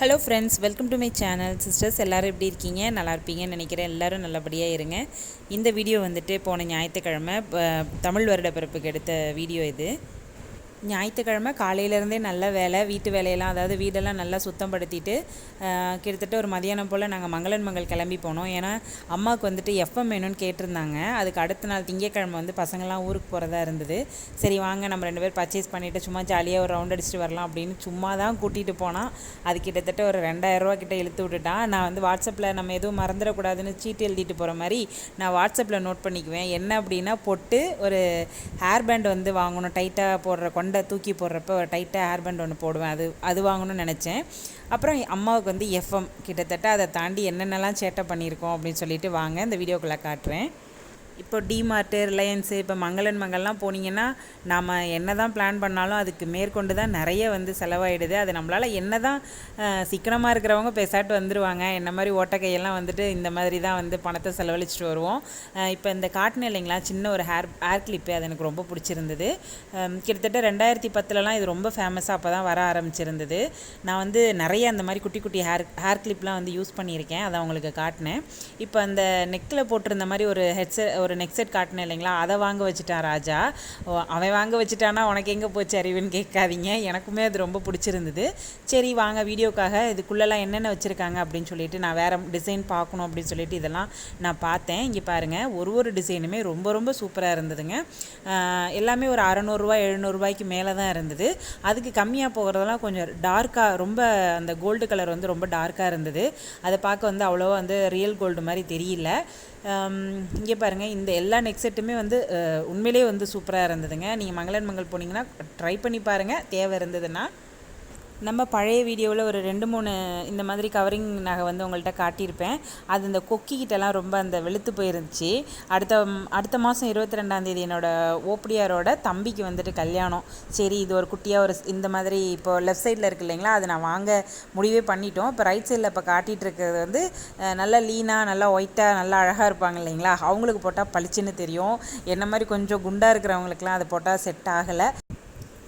Hello friends welcome to my channel sisters எல்லோரும் எப்படி இருக்கீங்க? நல்லா இருப்பீங்கன்னு நினைக்கிறேன். எல்லோரும் நல்லபடியாக இருங்க. இந்த வீடியோ வந்துட்டு போன ஞாயிற்றுக்கிழமை தமிழ் வருட பிறப்புக்கு எடுத்த வீடியோ இது. ஞாயிற்றுக்கிழமை காலையிலேருந்தே நல்ல வேலை வீட்டு வேலையெல்லாம் அதாவது வீடெல்லாம் நல்லா சுத்தம் படுத்திட்டு கிட்டத்தட்ட ஒரு மதியானம் போல் நாங்கள் மங்களன் மங்கள் கிளம்பி போனோம். ஏன்னா அம்மாவுக்கு வந்துட்டு எஃப்எம் வேணும்னு கேட்டிருந்தாங்க. அதுக்கு அடுத்த நாள் திங்கக்கிழமை வந்து பசங்கள்லாம் ஊருக்கு போகிறதா இருந்தது. சரி வாங்க நம்ம ரெண்டு பேர் பர்ச்சேஸ் பண்ணிவிட்டு சும்மா ஜாலியாக ஒரு ரவுண்ட் அடிச்சுட்டு வரலாம் அப்படின்னு சும்மா தான் கூட்டிகிட்டு போனால் அது கிட்டத்தட்ட ஒரு ரெண்டாயிரரூவா கிட்ட இழுத்து விட்டுட்டான் நான் வந்து வாட்ஸ்அப்பில் நம்ம எதுவும் மறந்துடக்கூடாதுன்னு சீட்டு எழுதிட்டு போகிற மாதிரி நான் வாட்ஸ்அப்பில் நோட் பண்ணிக்குவேன். என்ன அப்படின்னா பொட்டு ஒரு ஹேர் பேண்ட் வந்து வாங்கணும். டைட்டாக போடுற கொண்டை தூக்கி போடுறப்ப ஒரு டைட்டாக ஹேர் பேண்ட் ஒன்று போடுவேன். அது அது வாங்கணும்னு நினச்சேன். அப்புறம் அம்மாவுக்கு வந்து எஃப்எம் கிட்டத்தட்ட அதை தாண்டி என்னென்னலாம் சேட்டை பண்ணியிருக்கோம் அப்படின்னு சொல்லிட்டு வாங்க. இந்த வீடியோக்குள்ளே காட்டுறேன். இப்போ டிமார்ட்டு ரிலையன்ஸு இப்போ மங்களன் மங்கள்லாம் போனீங்கன்னா நாம் என்ன தான் பிளான் பண்ணாலும் அதுக்கு மேற்கொண்டு தான் நிறைய வந்து செலவாயிடுது. அது நம்மளால் என்ன தான் சிக்கனமாக இருக்கிறவங்க பேசாட்டு வந்துடுவாங்க என்ன மாதிரி ஓட்டக்கையெல்லாம் வந்துட்டு இந்த மாதிரி தான் வந்து பணத்தை செலவழிச்சிட்டு வருவோம். இப்போ இந்த காட்டின இல்லைங்களா சின்ன ஒரு ஹேர் ஹேர் கிளிப்பு அது எனக்கு ரொம்ப பிடிச்சிருந்தது. கிட்டத்தட்ட ரெண்டாயிரத்தி பத்துலலாம் இது ரொம்ப ஃபேமஸாக அப்போ தான் வர ஆரம்பிச்சிருந்தது. நான் வந்து நிறைய அந்த மாதிரி குட்டி குட்டி ஹேர் ஹேர் கிளிப்லாம் வந்து யூஸ் பண்ணியிருக்கேன். அதை அவங்களுக்கு காட்டினேன். இப்போ அந்த நெக்கில் போட்டிருந்த மாதிரி ஒரு ஹெட்செட் ஒரு நெக் செட் காட்டினேன் இல்லைங்களா? அதை வாங்க வச்சுட்டான் ராஜா. அவன் வாங்க வச்சுட்டானா உனக்கு எங்கே போச்சு அறிவுன்னு கேட்காதீங்க. எனக்குமே அது ரொம்ப பிடிச்சிருந்தது. சரி வாங்க வீடியோக்காக இதுக்குள்ளெல்லாம் என்னென்ன வச்சுருக்காங்க அப்படின்னு சொல்லிட்டு நான் வேறு டிசைன் பார்க்கணும் அப்படின்னு சொல்லிட்டு இதெல்லாம் நான் பார்த்தேன். இங்கே பாருங்கள் ஒரு ஒரு டிசைனுமே ரொம்ப ரொம்ப சூப்பராக இருந்ததுங்க. எல்லாமே ஒரு அறநூறுரூவா எழுநூறுபாய்க்கு மேலே தான் இருந்தது. அதுக்கு கம்மியாக போகிறதெல்லாம் கொஞ்சம் டார்க்காக ரொம்ப அந்த கோல்டு கலர் வந்து ரொம்ப டார்க்காக இருந்தது. அதை பார்க்க வந்து அவ்வளோவா வந்து ரியல் கோல்டு மாதிரி தெரியல. இங்கே பாருங்கள் இந்த எல்லா நெக் செட்டுமே வந்து உண்மையிலேயே வந்து சூப்பராக இருந்ததுங்க. நீங்கள் மங்களன் மங்கள் போனீங்கன்னா ட்ரை பண்ணி பாருங்கள் தேவை இருந்ததுன்னா நம்ம பழைய வீடியோவில் ஒரு ரெண்டு மூணு இந்த மாதிரி கவரிங் நகை வந்து உங்கள்கிட்ட காட்டியிருப்பேன். அது இந்த கொக்கிக்கிட்டலாம் ரொம்ப அந்த வெளுத்து போயிருந்துச்சு. அடுத்த அடுத்த மாதம் இருபத்தி ரெண்டாந்தேதி என்னோடய ஓப்படியாரோட தம்பிக்கு வந்துட்டு கல்யாணம். சரி இது ஒரு குட்டியாக ஒரு இந்த மாதிரி இப்போ லெஃப்ட் சைடில் இருக்கு இல்லைங்களா அதை நான் வாங்க முடிவே பண்ணிட்டோம். இப்போ ரைட் சைடில் இப்போ காட்டிகிட்டு இருக்கிறது வந்து நல்லா லீனாக நல்லா ஒயிட்டாக நல்லா அழகாக இருப்பாங்க இல்லைங்களா அவங்களுக்கு போட்டால் பளிச்சுன்னு தெரியும். என்ன மாதிரி கொஞ்சம் குண்டாக இருக்கிறவங்களுக்குலாம் அது போட்டால் செட் ஆகலை.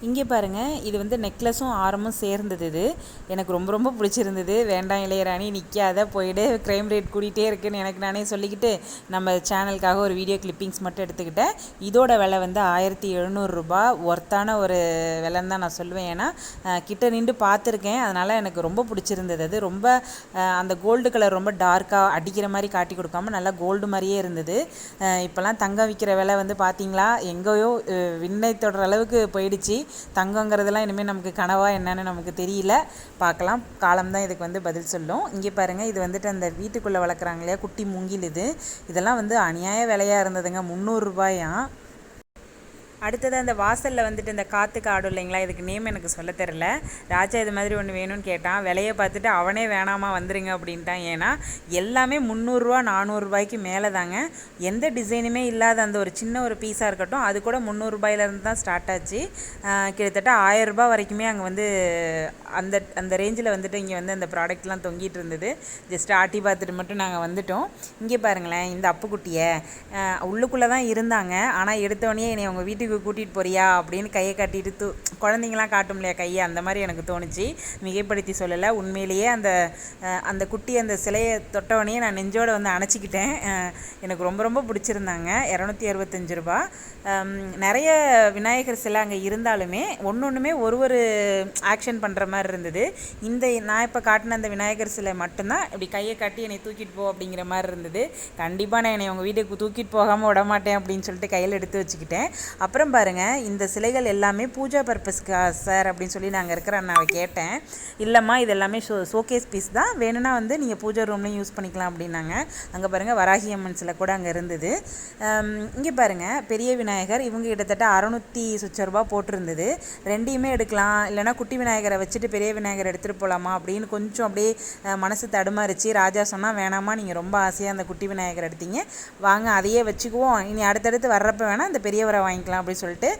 இங்கே பாருங்கள் இது வந்து நெக்லஸும் ஆரமும் சேர்ந்தது இது. எனக்கு ரொம்ப ரொம்ப பிடிச்சிருந்தது. வேண்டாம் இளையராணி நிற்காத போயிடு க்ரைம் ரேட் கூட்டிகிட்டே இருக்குன்னு எனக்கு நானே சொல்லிக்கிட்டு நம்ம சேனலுக்காக ஒரு வீடியோ கிளிப்பிங்ஸ் மட்டும் எடுத்துக்கிட்டேன். இதோட விலை வந்து ஆயிரத்தி எழுநூறுரூபா ஒர்த்தான ஒரு விலைன்னு தான் நான் சொல்லுவேன். ஏன்னா கிட்ட நின்று பார்த்துருக்கேன். அதனால் எனக்கு ரொம்ப பிடிச்சிருந்தது அது. ரொம்ப அந்த கோல்டு கலர் ரொம்ப டார்க்காக அடிக்கிற மாதிரி காட்டி கொடுக்காம நல்லா கோல்டு மாதிரியே இருந்தது. இப்போல்லாம் தங்கம் விற்கிற விலை வந்து பார்த்தீங்களா எங்கேயோ விண்ணை தொடர அளவுக்கு போயிடுச்சு. தங்கங்கிறதெல்லாம் இனிமேல் நமக்கு கனவா என்னன்னு நமக்கு தெரியல. பார்க்கலாம். காலம் தான் இதுக்கு வந்து பதில் சொல்லும். இங்கே பாருங்கள் இது வந்துட்டு அந்த வீட்டுக்குள்ளே வளர்க்குறாங்க இல்லையா குட்டி மூங்கில் இது. இதெல்லாம் வந்து அநியாய விலையாக இருந்ததுங்க. முந்நூறுரூபாயாம் அடுத்தது அந்த வாசலில் வந்துட்டு இந்த காற்றுக்கு ஆடும் இல்லைங்களா? இதுக்கு நேம் எனக்கு சொல்ல தெரில ராஜா இது மாதிரி ஒன்று வேணும்னு கேட்டான். விலையை பார்த்துட்டு அவனே வேணாமா வந்துருங்க அப்படின்ட்டான். ஏன்னா எல்லாமே முந்நூறுரூவா நானூறுரூபாய்க்கு மேலே தாங்க எந்த டிசைனுமே இல்லாத அந்த ஒரு சின்ன ஒரு பீஸாக இருக்கட்டும் அது கூட முந்நூறுரூபாயிலேருந்து தான் ஸ்டார்ட் ஆச்சு. கிட்டத்தட்ட ஆயிரம் வரைக்குமே அங்கே வந்து அந்த அந்த ரேஞ்சில் வந்துட்டு இங்கே வந்து அந்த ப்ராடக்ட்லாம் தொங்கிட்டு இருந்தது. ஜஸ்ட் ஆட்டி பார்த்துட்டு மட்டும் நாங்கள் வந்துட்டோம். இங்கே பாருங்களேன் இந்த அப்புக்குட்டியை உள்ளுக்குள்ளே தான் இருந்தாங்க. ஆனால் எடுத்தோடனே என்னை அவங்க வீட்டுக்கு கூட்டிகிட்டு போறியா? அப்படின்னு கையை கட்டிட்டு தூ குழந்தைங்களாம் காட்டும் இல்லையா கையை? அந்த மாதிரி எனக்கு தோணுச்சு. மிகைப்படுத்தி சொல்லலை. உண்மையிலேயே அந்த அந்த குட்டி அந்த சிலையை தொட்டவனையே நான் நெஞ்சோடு வந்து அணைச்சிக்கிட்டேன். எனக்கு ரொம்ப ரொம்ப பிடிச்சிருந்தாங்க. இரநூத்தி அறுபத்தஞ்சு ரூபா. நிறைய விநாயகர் சிலை அங்கே இருந்தாலுமே ஒன்று ஒன்றுமே ஒரு ஒரு ஆக்ஷன் பண்ணுற மாதிரி இருந்தது. இந்த நான் இப்போ காட்டின அந்த விநாயகர் சிலை மட்டும்தான். இப்படி கையை காட்டி என்னை தூக்கிட்டு போ அப்படிங்கிற மாதிரி இருந்தது. கண்டிப்பாக நான் என்னை உங்கள் வீட்டுக்கு தூக்கிட்டு போகாமல் விட மாட்டேன் அப்படின்னு சொல்லிட்டு கையில் எடுத்து வச்சுக்கிட்டேன். அப்புறம் பாருங்கள் இந்த சிலைகள் எல்லாமே பூஜா பர்பஸ்க்கு சார் அப்படின்னு சொல்லி நாங்கள் இருக்கிற அண்ணாவை கேட்டேன். இல்லைம்மா இது எல்லாமே ஷோ ஷோகேஸ் பீஸ் தான். வேணும்னா வந்து நீங்கள் பூஜா ரூம்லேயும் யூஸ் பண்ணிக்கலாம் அப்படின்னாங்க. அங்கே பாருங்கள் வராகி அம்மன் சிலை கூட அங்கே இருந்தது. இங்கே பாருங்கள் பெரிய விநாயகர் இவங்க கிட்டத்தட்ட அறநூற்றி சொச்ச ரூபா போட்டிருந்தது. ரெண்டையுமே எடுக்கலாம். இல்லைனா குட்டி விநாயகரை வச்சுட்டு பெரிய விநாயகர் எடுத்துகிட்டு போகலாமா அப்படின்னு கொஞ்சம் அப்படியே மனசு தடுமாறிச்சு. ராஜா சொன்னால் வேணாமா நீங்கள் ரொம்ப ஆசையாக அந்த குட்டி விநாயகர் எடுத்தீங்க. வாங்க அதையே வச்சுக்குவோம். இனி அடுத்தடுத்து வர்றப்ப வேணால் அந்த பெரியவரை வாங்கிக்கலாம் அப்படி போய் சொல்லிட்டு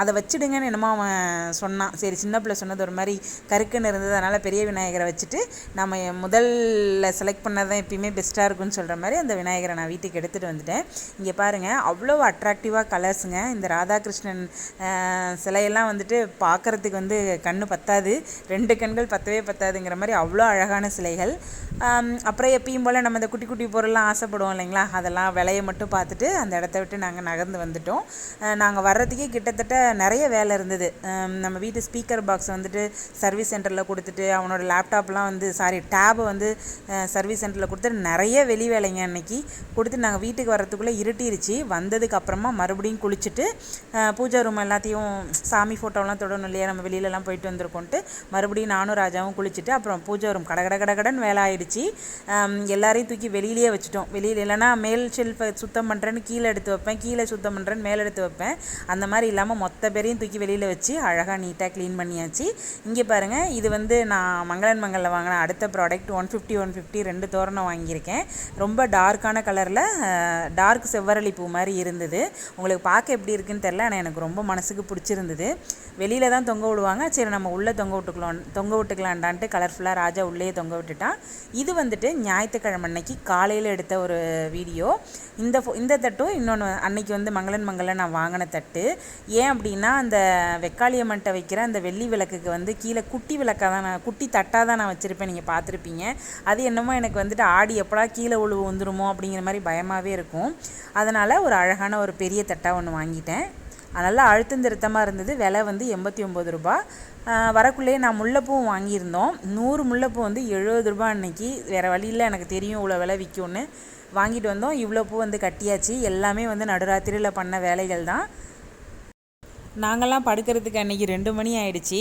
அதை வச்சிடுங்கன்னு என்னமோ அவன் சொன்னான். சரி சின்ன பிள்ளை சொன்னது ஒரு மாதிரி கருக்குன்னு இருந்தது. அதனால் பெரிய விநாயகரை வச்சுட்டு நம்ம முதல்ல செலக்ட் பண்ணது தான் எப்பயுமே பெஸ்ட்டாக இருக்கும்னு சொல்கிற மாதிரி அந்த விநாயகரை நான் வீட்டுக்கு எடுத்துகிட்டு வந்துட்டேன். இங்கே பாருங்கள் அவ்வளோ அட்ராக்டிவாக கலர்ஸுங்க இந்த ராதாகிருஷ்ணன் சிலையெல்லாம் வந்துட்டு பார்க்குறதுக்கு வந்து கண்ணு பத்தாது. ரெண்டு கண்கள் பத்தவே பத்தாதுங்கிற மாதிரி அவ்வளோ அழகான சிலைகள். அப்புறம் எப்பயும் போல் நம்ம இந்த குட்டி குட்டி பொருள்லாம் ஆசைப்படுவோம் இல்லைங்களா? அதெல்லாம் விலையை மட்டும் பார்த்துட்டு அந்த இடத்த விட்டு நாங்கள் நகர்ந்து வந்துட்டோம். நாங்கள் வர்றதுக்கே கிட்டத்தட்ட நிறைய வேலை இருந்தது. நம்ம வீட்டு ஸ்பீக்கர் பாக்ஸ் வந்துட்டு சர்வீஸ் சென்டரில் கொடுத்துட்டு அவனோட லேப்டாப்லாம் வந்து சாரி டேபை வந்து சர்வீஸ் சென்டரில் கொடுத்துட்டு நிறைய வெளி வேலைங்க அன்னைக்கு. கொடுத்து நாங்கள் வீட்டுக்கு வர்றதுக்குள்ளே இருட்டிருச்சு. வந்ததுக்கு அப்புறமா மறுபடியும் குளிச்சுட்டு பூஜா ரூம் எல்லாத்தையும் சாமி ஃபோட்டோலாம் தொடணும் இல்லையா நம்ம வெளியிலலாம் போயிட்டு வந்திருக்கோன்ட்டு மறுபடியும் நானும் ராஜாவும் குளிச்சுட்டு அப்புறம் பூஜா ரூம் கட கட கட வேலை ஆயிடுச்சு. எல்லாரையும் தூக்கி வெளியிலேயே வச்சுட்டோம். வெளியில் இல்லைன்னா மேல் ஷெல்ஃபை சுத்தம் பண்ணுறேன்னு கீழே எடுத்து வைப்பேன் கீழே சுத்தம் பண்ணுறேன்னு மேலே எடுத்து வைப்பேன். அந்த மாதிரி இல்லாமல் மொத்த பேரையும் தூக்கி வெளியில் வச்சு அழகாக நீட்டாக க்ளீன் பண்ணியாச்சு. இங்கே பாருங்கள் இது வந்து நான் மங்களன் மங்களில் வாங்கின அடுத்த product one fifty one fifty ரெண்டு தோரணம் வாங்கியிருக்கேன். ரொம்ப டார்க்கான கலரில் டார்க் செவ்வரளி பூ மாதிரி இருந்தது. உங்களுக்கு பார்க்க எப்படி இருக்குன்னு தெரில ஆனால் எனக்கு ரொம்ப மனசுக்கு பிடிச்சிருந்தது. வெளியில் தான் தொங்க விடுவாங்க. சரி நம்ம உள்ளே தொங்க விட்டுக்கலாம் தொங்க விட்டுக்கலான்டான்ட்டு கலர்ஃபுல்லாக ராஜா உள்ளே தொங்க விட்டுட்டான். இது வந்துட்டு ஞாயிற்றுக்கிழமை அன்னைக்கு காலையில் எடுத்த ஒரு வீடியோ இந்த இந்த தட்டும் இன்னொன்று அன்னைக்கு வந்து மங்களன் மங்களில் நான் வாங்கின தட்டு. ஏன் அப்படின்னா அந்த வெக்காளியம்மன்ட்ட வைக்கிற அந்த வெள்ளி விளக்குக்கு வந்து கீழே குட்டி விளக்காக தான் நான் குட்டி தட்டாக தான் நான் வச்சுருப்பேன் நீங்கள் பார்த்துருப்பீங்க. அது என்னமோ எனக்கு வந்துட்டு ஆடி எப்படா கீழே உழுவு வந்துருமோ அப்படிங்கிற மாதிரி பயமாகவே இருக்கும். அதனால் ஒரு அழகான ஒரு பெரிய தட்டாக ஒன்று வாங்கிட்டேன். நல்லா அழுத்தம் திருத்தமாக இருந்தது. விலை வந்து எண்பத்தி ஒம்பது ரூபா. வரக்குள்ளேயே நான் முல்லைப்பூவும் வாங்கியிருந்தோம். நூறு முல்லைப்பூ வந்து எழுபது ரூபா அன்னைக்கு. வேறு வழியில் எனக்கு தெரியும் இவ்வளோ விலை விற்கும்னு வாங்கிட்டு வந்தோம். இவ்வளோ பூ வந்து கட்டியாச்சு. எல்லாமே வந்து நடுராத்திரியில் பண்ண வேலைகள் தான். நாங்கள்லாம் படுக்கிறதுக்கு அன்றைக்கி ரெண்டு மணி ஆயிடுச்சு.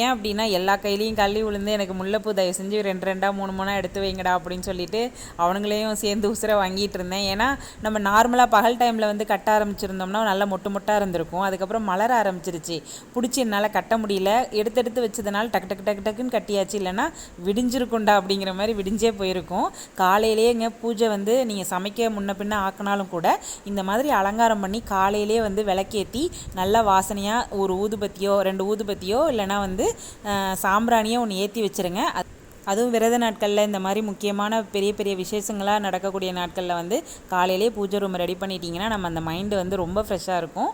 ஏன் அப்படின்னா எல்லா கையிலையும் கள்ளி விழுந்து எனக்கு முல்லைப்பூ தயவு செஞ்சு ரெண்டு ரெண்டாக மூணு மூணாக எடுத்து வைங்கடா அப்படின்னு சொல்லிட்டு அவனுங்களையும் சேர்ந்து உசுரை வாங்கிட்டு இருந்தேன். ஏன்னா நம்ம நார்மலாக பகல் டைமில் வந்து கட்ட ஆரம்பிச்சிருந்தோம்னா நல்லா மொட்டு மொட்டாக இருந்திருக்கும். அதுக்கப்புறம் மலர ஆரம்பிச்சிருச்சு. பிடிச்சி என்னால் கட்ட முடியல. எடுத்து எடுத்து வச்சதுனால டக்கு டக்கு டக்கு டக்குன்னு கட்டியாச்சு. இல்லைன்னா விடிஞ்சிருக்கும்டா அப்படிங்கிற மாதிரி விடிஞ்சே போயிருக்கும். காலையிலேயேங்க பூஜை வந்து நீங்கள் சமைக்க முன்ன பின்ன ஆக்கினாலும் கூட இந்த மாதிரி அலங்காரம் பண்ணி காலையிலேயே வந்து விளக்கேற்றி நல்லா வாசனை வாசனையாக ஒரு ஊதுபத்தியோ ரெண்டு ஊதுபத்தியோ இல்லைன்னா வந்து சாம்பிராணியோ ஒன்று ஏற்றி வச்சுருங்க. அது அதுவும் விரத நாட்களில் இந்த மாதிரி முக்கியமான பெரிய பெரிய விசேஷங்களாக நடக்கக்கூடிய நாட்களில் வந்து காலையிலேயே பூஜை ரூம் ரெடி பண்ணிட்டீங்கன்னா நம்ம அந்த மைண்டு வந்து ரொம்ப ஃப்ரெஷ்ஷாக இருக்கும்.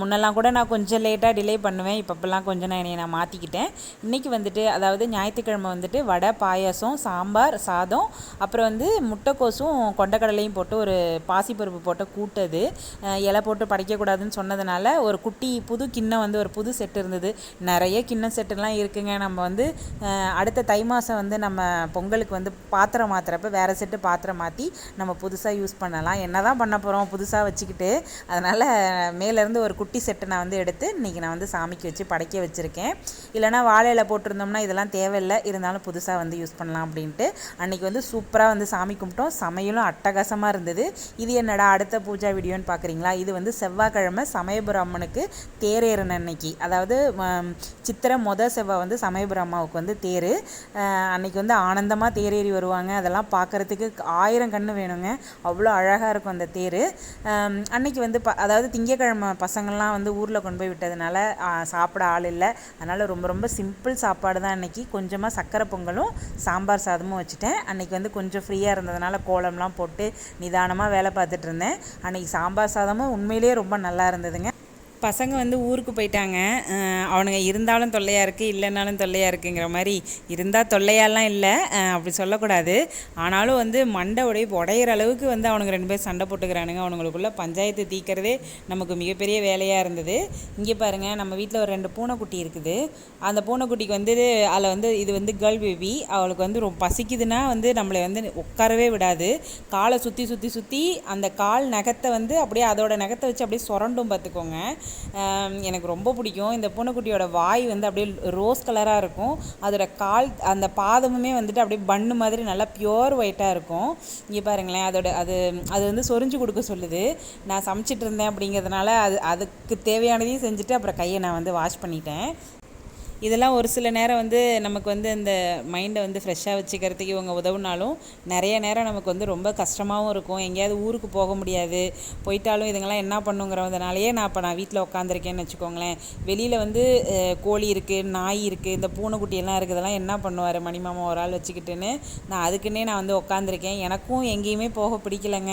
முன்னெல்லாம் கூட நான் கொஞ்சம் லேட்டாக டிலே பண்ணுவேன். இப்போப்பெல்லாம் கொஞ்சம் நான் என்னை நான் மாற்றிக்கிட்டேன் இன்றைக்கி வந்துட்டு அதாவது ஞாயிற்றுக்கிழமை வந்துட்டு வடை பாயாசம் சாம்பார் சாதம் அப்புறம் வந்து முட்டைக்கோசும் கொண்டக்கடலையும் போட்டு ஒரு பாசிப்பருப்பு போட்டு கூட்டது. இலை போட்டு படைக்கக்கூடாதுன்னு சொன்னதுனால ஒரு குட்டி புது கிண்ணம் வந்து ஒரு புது செட்டு இருந்தது. நிறைய கிண்ணம் செட்டுலாம் இருக்குங்க. நம்ம வந்து அடுத்த தை மாதம் வந்து நம்ம பொங்கலுக்கு வந்து பாத்திரம் மாற்றுறப்ப வேறு செட்டு பாத்திரம் மாற்றி நம்ம புதுசாக யூஸ் பண்ணலாம். என்ன தான் பண்ண போகிறோம் புதுசாக வச்சுக்கிட்டு. அதனால் மேலேருந்து ஒரு குட்டி செட்டை நான் வந்து எடுத்து இன்றைக்கி நான் வந்து சாமிக்கு வச்சு படைக்க வச்சுருக்கேன். இல்லைனா வாழையில் போட்டிருந்தோம்னா இதெல்லாம் தேவையில்லை. இருந்தாலும் புதுசாக வந்து யூஸ் பண்ணலாம் அப்படின்ட்டு அன்றைக்கி வந்து சூப்பராக வந்து சாமி கும்பிட்டோம். சமையலும் அட்டகாசமாக இருந்தது. இது என்னடா அடுத்த பூஜா வீடியோன்னு பார்க்குறீங்களா இது வந்து செவ்வாய்க்கிழமை சமயபுரம் அம்மனுக்கு தேரேறின அன்னைக்கு. அதாவது சித்திரை மொத செவ்வாய் வந்து சமயபுரம் அம்மாவுக்கு வந்து தேர். அன்னைக்கு வந்து ஆனந்தமாக தேரேறி வருவாங்க. அதெல்லாம் பார்க்குறதுக்கு ஆயிரம் கண்ணு வேணுங்க. அவ்வளோ அழகாக இருக்கும் அந்த தேர். அன்னைக்கு வந்து ப அதாவது திங்கக்கிழமை பசங்கள்லாம் வந்து ஊரில் கொண்டு போய் விட்டதுனால சாப்பிட ஆள் இல்லை. அதனால் ரொம்ப ரொம்ப சிம்பிள் சாப்பாடு தான் அன்றைக்கி கொஞ்சமாக சக்கரை பொங்கலும் சாம்பார் சாதமும் வச்சுட்டேன். அன்னைக்கு வந்து கொஞ்சம் ஃப்ரீயாக இருந்ததுனால கோலம்லாம் போட்டு நிதானமாக வேலை பார்த்துட்டு இருந்தேன். சாம்பார் சாதமும் உண்மையிலேயே ரொம்ப நல்லா இருந்ததுங்க. பசங்க வந்து ஊருக்கு போயிட்டாங்க. அவனுங்க இருந்தாலும் தொல்லையாக இருக்குது இல்லைனாலும் தொல்லையாக இருக்குங்கிற மாதிரி இருந்தால் தொல்லையாலாம் இல்லை. அப்படி சொல்லக்கூடாது. ஆனாலும் வந்து மண்டை உடைய உடையிற அளவுக்கு வந்து அவனுங்க ரெண்டு பேரும் சண்டை போட்டுக்கிறானுங்க. அவனுங்களுக்குள்ள பஞ்சாயத்து தீக்கிறதே நமக்கு மிகப்பெரிய வேலையாக இருந்தது. இங்கே பாருங்கள் நம்ம வீட்டில் ஒரு ரெண்டு பூனைக்குட்டி இருக்குது. அந்த பூனைக்குட்டிக்கு வந்து அதில் வந்து இது வந்து கேர்ள் பேபி அவளுக்கு வந்து ரொம்ப பசிக்குதுன்னா வந்து நம்மளை வந்து உட்காரவே விடாது. காலை சுற்றி சுற்றி சுற்றி அந்த கால் நகத்தை வந்து அப்படியே அதோட நகத்தை வச்சு அப்படியே சுரண்டும் பார்த்துக்கோங்க. எனக்கு ரொம்ப பிடிக்கும். இந்த பூனைக்குட்டியோட வாய் வந்து அப்படியே ரோஸ் கலராக இருக்கும். அதோட கால் அந்த பாதமுமே வந்துட்டு அப்படியே பண்ணு மாதிரி நல்லா பியோர் ஒயிட்டாக இருக்கும். இங்கே பாருங்களேன் அதோட அது அது வந்து சொரிஞ்சு கொடுக்க சொல்லுது. நான் சமைச்சிட்டு இருந்தேன் அப்படிங்கிறதுனால அது அதுக்கு தேவையானதையும் செஞ்சுட்டு அப்புறம் கையை நான் வந்து வாஷ் பண்ணிட்டேன். இதெல்லாம் ஒரு சில நேரம் வந்து நமக்கு வந்து இந்த மைண்டை வந்து ஃப்ரெஷ்ஷாக வச்சுக்கிறதுக்கு இவங்க உதவுனாலும் நிறைய நேரம் நமக்கு வந்து ரொம்ப கஷ்டமாகவும் இருக்கும். எங்கேயாவது ஊருக்கு போக முடியாது. போயிட்டாலும் இதுங்கெல்லாம் என்ன பண்ணுங்கிறதுனாலயே நான் இப்போ நான் வீட்டில் உட்காந்துருக்கேன்னு வச்சுக்கோங்களேன். வெளியில் வந்து கோழி இருக்குது நாய் இருக்குது இந்த பூனைக்குட்டியெல்லாம் இருக்குதெல்லாம் என்ன பண்ணுவார் மணிமாமா ஒரு ஆள் வச்சுக்கிட்டுன்னு நான் அதுக்குன்னே நான் வந்து உட்காந்துருக்கேன் எனக்கும் எங்கேயுமே போக பிடிக்கலங்க.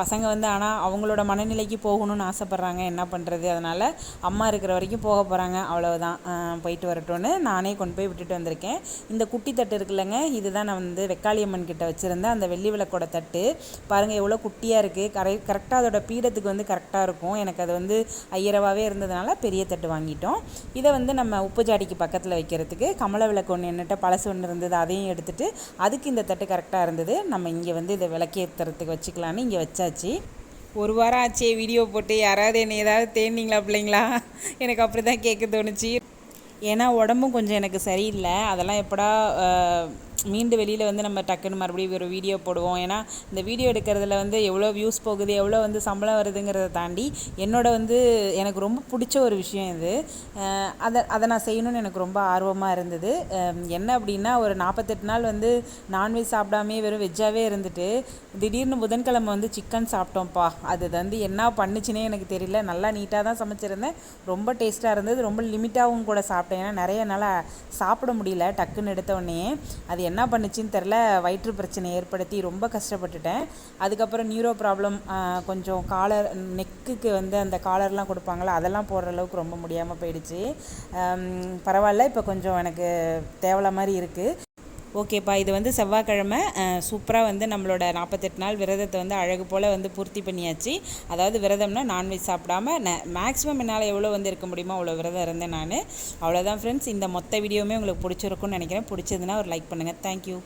பசங்க வந்து ஆனால் அவங்களோட மனநிலைக்கு போகணும்னு ஆசைப்பட்றாங்க. என்ன பண்ணுறது அதனால் அம்மா இருக்கிற வரைக்கும் போக போகிறாங்க அவ்வளவுதான். போயிட்டு வரட்டும்னு நானே கொண்டு போய் விட்டுட்டு வந்திருக்கேன். இந்த குட்டி தட்டு இருக்குல்லங்க இதுதான் நான் வந்து வெக்காளியம்மன் கிட்ட வச்சுருந்தேன் அந்த வெள்ளி விளக்கோட தட்டு. பாருங்கள் எவ்வளோ குட்டியாக இருக்குது கரை கரெக்டாக அதோட பீடத்துக்கு வந்து கரெக்டாக இருக்கும். எனக்கு அது வந்து ஐயரவாகவே இருந்ததுனால பெரிய தட்டு வாங்கிட்டோம். இதை வந்து நம்ம உப்பு ஜாடிக்கு பக்கத்தில் வைக்கிறதுக்கு கமல விளக்கு ஒன்று என்னட்ட பழசு ஒன்று இருந்தது அதையும் எடுத்துகிட்டு அதுக்கு இந்த தட்டு கரெக்டாக இருந்தது. நம்ம இங்கே வந்து இதை விளக்கேற்றுறதுக்கு வச்சுக்கலான்னு இங்கே வச்சாச்சு. ஒரு வாரம் ஆச்சே வீடியோ போட்டு. யாராவது என்னை ஏதாவது தேடினீங்களா பிள்ளைங்களா? எனக்கு அப்படி தான் கேட்க தோணுச்சு. ஏன்னா உடம்பும் கொஞ்சம் எனக்கு சரியில்லை. அதெல்லாம் எப்படா மீண்டு வெளியில் வந்து நம்ம டக்குன்னு மறுபடியும் ஒரு வீடியோ போடுவோம். ஏன்னா இந்த வீடியோ எடுக்கிறதுல வந்து எவ்வளோ வியூஸ் போகுது எவ்வளோ வந்து சம்பளம் வருதுங்கிறத தாண்டி என்னோட வந்து எனக்கு ரொம்ப பிடிச்ச ஒரு விஷயம் இது. அதை அதை நான் செய்யணும்னு எனக்கு ரொம்ப ஆர்வமாக இருந்தது. என்ன அப்படின்னா ஒரு நாற்பத்தெட்டு நாள் வந்து நான்வெஜ் சாப்பிடாமே வெறும் வெஜ்ஜாகவே இருந்துட்டு திடீர்னு புதன்கிழமை வந்து சிக்கன் சாப்பிட்டோம்ப்பா. அது வந்து என்ன பண்ணுச்சுன்னே எனக்கு தெரியல. நல்லா நீட்டாக தான் சமைச்சிருந்தேன். ரொம்ப டேஸ்ட்டாக இருந்தது. ரொம்ப லிமிட்டாகவும் கூட சாப்பிட்டேன். ஏன்னா நிறைய நாளாக சாப்பிட முடியல டக்குன்னு எடுத்த உடனே அது என்ன பண்ணுச்சுன்னு தெரில வயிற்று பிரச்சனை ஏற்படுத்தி ரொம்ப கஷ்டப்பட்டுட்டேன். அதுக்கப்புறம் நியூரோ ப்ராப்ளம் கொஞ்சம் காலர் நெக்குக்கு வந்து அந்த காலர்லாம் கொடுப்பாங்களே அதெல்லாம் போடுற அளவுக்கு ரொம்ப முடியாமல் போயிடுச்சு. பரவாயில்ல இப்போ கொஞ்சம் எனக்கு தேவலை மாதிரி இருக்குது ஓகேப்பா இது வந்து செவ்வாய்க்கிழமை சூப்பராக வந்து நம்மளோட நாற்பத்தெட்டு நாள் விரதத்தை வந்து அழகு போல் வந்து பூர்த்தி பண்ணியாச்சு. அதாவது விரதம்னா நான்வெஜ் சாப்பிடாம மேக்ஸிமம் என்னால் எவ்வளோ வந்து இருக்க முடியுமோ அவ்வளோ விரதம் இருந்தேன் நான். அவ்வளோதான் ஃப்ரெண்ட்ஸ் இந்த மொத்த வீடியோவுமே உங்களுக்கு பிடிச்சிருக்கும்னு நினைக்கிறேன். பிடிச்சதுன்னா ஒரு லைக் பண்ணுங்கள் தேங்க்யூ